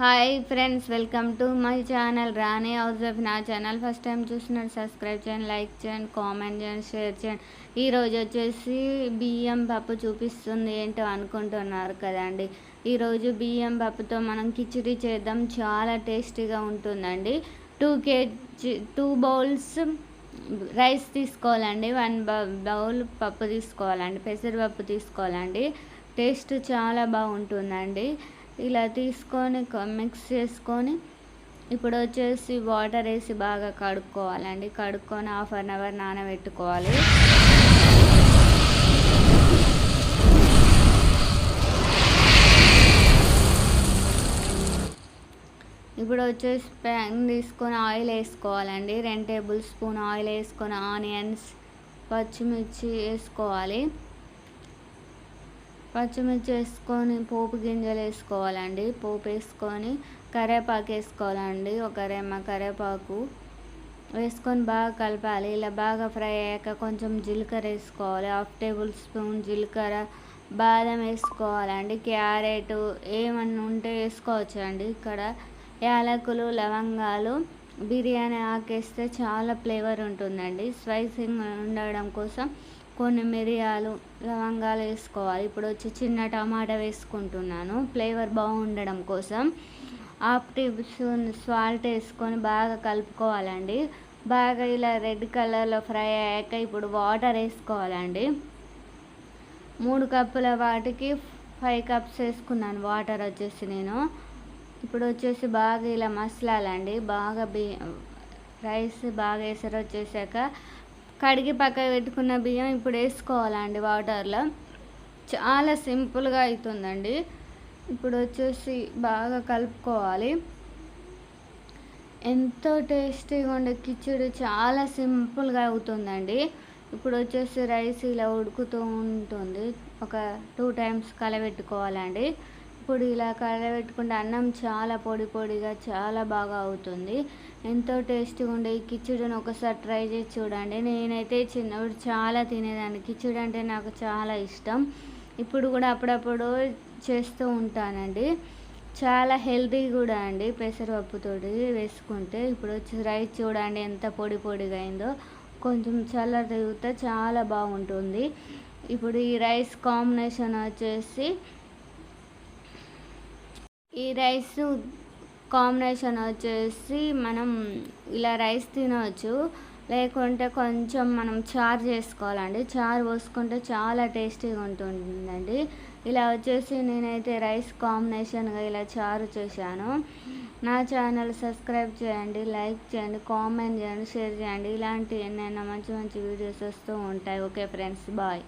Hi friends welcome to my channel Rani house of నా channel. First time చూస్తున్నారు subscribe చేయండి like చేయండి comment చేయండి షేర్ చేయండి. ఈరోజు వచ్చేసి బియ్యం పప్పు చూపిస్తుంది ఏంటో అనుకుంటున్నారు కదండి. ఈరోజు బియ్యం పప్పుతో మనం కిచిడి చేద్దాం. చాలా టేస్టీగా ఉంటుందండి. Two KG two bowls rice తీసుకోవాలండి వన్ బౌల్ పప్పు తీసుకోవాలండి పెసరపప్పు తీసుకోవాలండి. టేస్ట్ చాలా బాగుంటుందండి. ఇలా తీసుకొని మిక్స్ చేసుకొని ఇప్పుడు వచ్చేసి వాటర్ వేసి బాగా కడుక్కోవాలండి. కడుక్కొని హాఫ్ అన్ అవర్ నానబెట్టుకోవాలి. ఇప్పుడు వచ్చేసి ప్యాన్ తీసుకొని ఆయిల్ వేసుకోవాలండి. రెండు టేబుల్ స్పూన్ ఆయిల్ వేసుకొని ఆనియన్స్ పచ్చిమిర్చి వేసుకోవాలి. పచ్చిమిర్చి వేసుకొని పోపు గింజలు వేసుకోవాలండి. పోపు వేసుకొని కరివేపాకు వేసుకోవాలండి. ఒక రెమ్మ కరివేపాకు వేసుకొని బాగా కలపాలి. ఇలా బాగా ఫ్రై అయ్యాక కొంచెం జీలకర్ర వేసుకోవాలి. హాఫ్ టేబుల్ స్పూన్ జీలకర్ర బాదం వేసుకోవాలండి. క్యారెట్ ఏమన్నా ఉంటే వేసుకోవచ్చు అండి ఇక్కడ యాలకులు లవంగాలు బిర్యానీ ఆకేస్తే చాలా ఫ్లేవర్ ఉంటుందండి. స్పైసింగ్ ఉండడం కోసం కొన్ని మిరియాలు లవంగాలు వేసుకోవాలి. ఇప్పుడు వచ్చి చిన్న టమాటా వేసుకుంటున్నాను. ఫ్లేవర్ బాగుండడం కోసం హాఫ్ టీ స్పూన్ సాల్ట్ వేసుకొని బాగా కలుపుకోవాలండి. బాగా ఇలా రెడ్ కలర్లో ఫ్రై అయ్యాక ఇప్పుడు వాటర్ వేసుకోవాలండి. మూడు కప్పుల వాటికి ఫైవ్ కప్స్ వేసుకున్నాను. వాటర్ వచ్చేసి నేను. ఇప్పుడు వచ్చేసి బాగా ఇలా మసలాలండి. బాగా బియ్యం రైస్ బాగా వేసారు వచ్చేసాక కడిగి పక్క పెట్టుకున్న బియ్యం ఇప్పుడు వేసుకోవాలండి వాటర్లో. చాలా సింపుల్గా అవుతుందండి ఇప్పుడు వచ్చేసి బాగా కలుపుకోవాలి. ఎంతో టేస్టీగా ఉండే కిచిడి చాలా సింపుల్గా అవుతుందండి. ఇప్పుడు వచ్చేసి రైస్ ఇలా ఉడుకుతూ ఉంటుంది. ఒక టూ టైమ్స్ కలబెట్టుకోవాలండి. ఇప్పుడు ఇలా కలబెట్టుకుంటే అన్నం చాలా పొడి పొడిగా చాలా బాగా అవుతుంది. ఎంతో టేస్టీగా ఉండే ఈ కిచిడిని ఒకసారి ట్రై చేసి చూడండి. నేనైతే చిన్నప్పుడు చాలా తినేదాన్ని. కిచిడి అంటే నాకు చాలా ఇష్టం. ఇప్పుడు కూడా అప్పుడప్పుడు చేస్తూ ఉంటానండి. చాలా హెల్తీ కూడా అండి పెసరపప్పుతోటి వేసుకుంటే. ఇప్పుడు వచ్చి రైస్ చూడండి ఎంత పొడి పొడిగా అయిందో. కొంచెం చల్ల తిరిగితే చాలా బాగుంటుంది. ఇప్పుడు ఈ రైస్ కాంబినేషన్ వచ్చేసి ఈ రైస్ కాంబినేషన్ వచ్చేసి మనం ఇలా రైస్ తినవచ్చు లేకుంటే కొంచెం మనం చారు చేసుకోవాలండి. చారు పోసుకుంటే చాలా టేస్టీగా ఉంటుందండి. ఇలా వచ్చేసి నేనైతే రైస్ కాంబినేషన్గా ఇలా చారు చేశాను. నా ఛానల్ సబ్స్క్రైబ్ చేయండి లైక్ చేయండి కామెంట్ చేయండి షేర్ చేయండి. ఇలాంటి ఎన్నైనా మంచి మంచి వీడియోస్ వస్తూ ఉంటాయి. Okay friends bye.